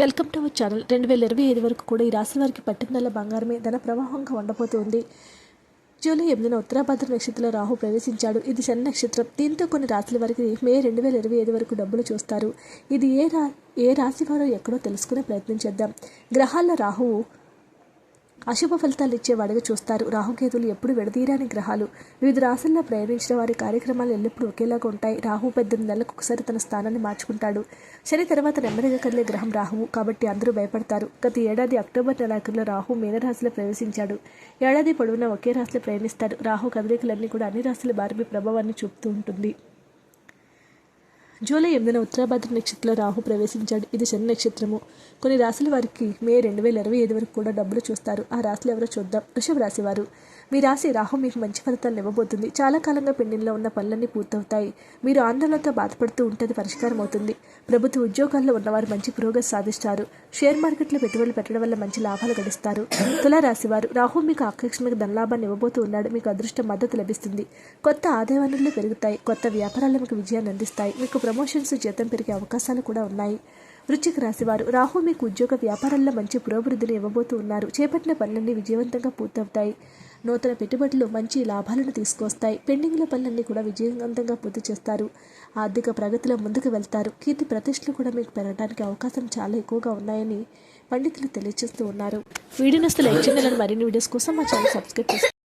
Welcome to our channel. రెండు వేల ఇరవై ఐదు వరకు కూడా ఈ రాశి వారికి పట్టిందల బంగారమే. ధన ప్రవాహంగా ఉండబోతుంది. జూలై ఎనిమిదిన ఉత్తరాభద్ర నక్షత్రంలో రాహు ప్రవేశించాడు. ఇది శని నక్షత్రం. దీంతో కొన్ని రాశుల వారికి మే రెండు వేల ఇరవై ఐదు వరకు డబ్బులు చూస్తారు. ఇది ఏ రా ఏ రాశి వారో ఎక్కడో తెలుసుకునే ప్రయత్నం చేద్దాం. గ్రహాల రాహువు అశుభ ఫలితాలు ఇచ్చేవాడిగా చూస్తారు. రాహుకేతులు ఎప్పుడు విడదీరాని గ్రహాలు. వివిధ రాశుల్లో ప్రయాణించిన వారి కార్యక్రమాలు ఎల్లప్పుడూ ఒకేలాగా ఉంటాయి. రాహు పద్దెనిమిది నెలలకు ఒకసారి తన స్థానాన్ని మార్చుకుంటాడు. శని తర్వాత నెమ్మదిగా కదిలే గ్రహం రాహువు కాబట్టి అందరూ భయపడతారు. గత ఏడాది అక్టోబర్ నెలాఖరులో రాహు మీనరాశిలో ప్రవేశించాడు. ఏడాది పొడవునా ఒకే రాశిలో ప్రయాణిస్తాడు. రాహు కదలికలన్నీ కూడా అన్ని రాశుల బారిపై ప్రభావాన్ని చూపుతూ ఉంటుంది. జూలై ఎనిమిదిన ఉత్తరాభద్ర నక్షత్రంలో రాహు ప్రవేశించాడు. ఇది శని నక్షత్రము. కొన్ని రాశుల వారికి మే రెండు వేల ఇరవై ఐదు వరకు కూడా డబ్బులు చూస్తారు. ఆ రాశులు ఎవరో చూద్దాం. వృషభ రాశి వారు. మీ రాశి రాహు మీకు మంచి ఫలితాలను ఇవ్వబోతుంది. చాలా కాలంగా పెండింగ్లో ఉన్న పనులన్నీ పూర్తవుతాయి. మీరు ఆందోళనతో బాధపడుతూ ఉంటే అది పరిష్కారం అవుతుంది. ప్రభుత్వ ఉద్యోగాల్లో ఉన్నవారు మంచి పురోగతి సాధిస్తారు. షేర్ మార్కెట్లో పెట్టుబడులు పెట్టడం వల్ల మంచి లాభాలు గడిస్తారు. తులారాశి వారు. రాహు మీకు ఆకర్షణకు ధనలాభాన్ని ఇవ్వబోతూ ఉన్నాడు. మీకు అదృష్ట మద్దతు లభిస్తుంది. కొత్త ఆదాయ వనరులు పెరుగుతాయి. కొత్త వ్యాపారాలు మీకు విజయాన్ని అందిస్తాయి. మీకు ప్రమోషన్స్ జీతం పెరిగే అవకాశాలు కూడా ఉన్నాయి. వృశ్చిక రాశివారు రాహు మీకు ఉద్యోగ వ్యాపారాల్లో మంచి పురోభివృద్ధిని ఇవ్వబోతూ ఉన్నారు. చేపట్టిన పనులన్నీ విజయవంతంగా పూర్తవుతాయి. నూతన పెట్టుబడులు మంచి లాభాలను తీసుకొస్తాయి. పెండింగ్ల పనులన్నీ కూడా విజయవంతంగా పూర్తి చేస్తారు. ఆర్థిక ప్రగతిలో ముందుకు వెళ్తారు. కీర్తి ప్రతిష్టలు కూడా మీకు పెరగడానికి అవకాశం చాలా ఎక్కువగా ఉన్నాయని పండితులు తెలియజేస్తూ ఉన్నారు. వీడియోని లైక్ చేయాలని మరిన్ని వీడియోస్ కోసం మా ఛానల్ సబ్స్క్రైబ్ చేసుకోండి.